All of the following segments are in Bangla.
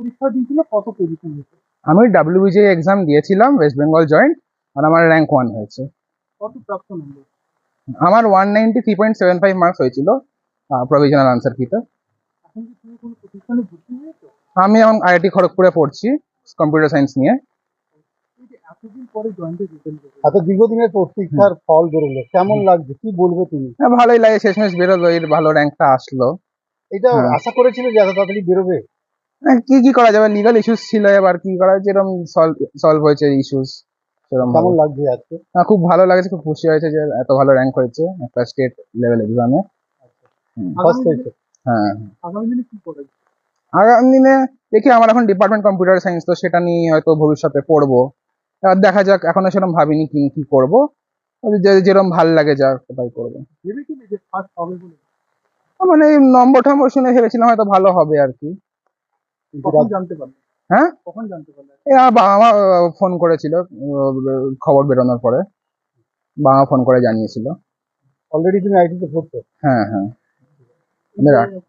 পরীক্ষা দিয়েছিল কত পজিশন হয়েছে? আমি ডাব্লিউবিজে এক্সাম দিয়েছিলাম ওয়েস্ট বেঙ্গল জয়েন্ট আর আমার র্যাঙ্ক ওয়ান হয়েছে। কত প্রাপ্ত নম্বর আমার one ninety three point seven five marks হয়েছিল প্রভিশনাল আনসার কিতে কি তুমি কোনো প্রতিষ্ঠানে ভর্তি হয়েছো? আমি এখন আইআইটি খড়গপুরে পড়ছি কম্পিউটার সায়েন্স নিয়ে। এত দীর্ঘদিনের প্রতীক্ষার ফল বেরোলো কেমন লাগছে? কি বলবে তুমি? হ্যাঁ, ভালোই লাগে শেষমেশ বেরোলো এর ভালো র্যাঙ্কটা আসলো। এটা হ্যাঁ। আশা করেছিল যে এত তাড়াতাড়ি বেরোবে? কি কি করা যাবে? লিগাল ইস্যুস ছিল এবার কি করা যেরকম সলভ সলভ হয়েছে ইস্যুস সেরকম কেমন লাগছে আজকে? হ্যাঁ, খুব ভালো লাগছে খুব খুশি হয়েছে যে এত ভালো র্যাঙ্ক হয়েছে একটা স্টেট লেভেল এক্সামে ফার্স্ট হয়েছে? হ্যাঁ। আগামী দিনে কি আগামী দিনে দেখি আমার এখন ডিপার্টমেন্ট কম্পিউটার সায়েন্স তো সেটা নিয়ে হয়তো ভবিষ্যতে পড়ব। আর দেখা যাক এখনও সেরকম ভাবিনি কি কি করব। যেরকম ভালো লাগে যা সেটাই করব। ভেবেছিলে যে ফার্স্ট হবে বলে? মানে নম্বর টম্বর শুনে ভেবেছিলাম হয়তো ভালো হবে আর কি। জানতে পারলে? হ্যাঁ? কখন জানতে পারলে? আমার বাবা মা ফোন করেছিল খবর বেরোনোর পরে। বাবা ফোন করে জানিয়েছিল। অলরেডি তুমি আইটিতে পড়ছো হ্যাঁ হ্যাঁ।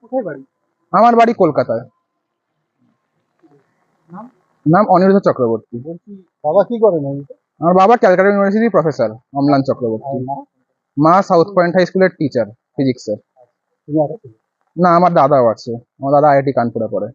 কোথায় বাড়ি? আমার বাড়ি কলকাতায়। নাম? অনিরুদ্ধ চক্রবর্তী। বাবা কি করেন আমার বাবা ক্যালকাটা ইউনিভার্সিটির প্রফেসর অমলান চক্রবর্তী। মা? মা সাউথ পয়েন্ট হাই স্কুলের টিচার ফিজিক্সের না আমার দাদাও আছে। আমার দাদা আইআইটি কানপুরে পড়ে।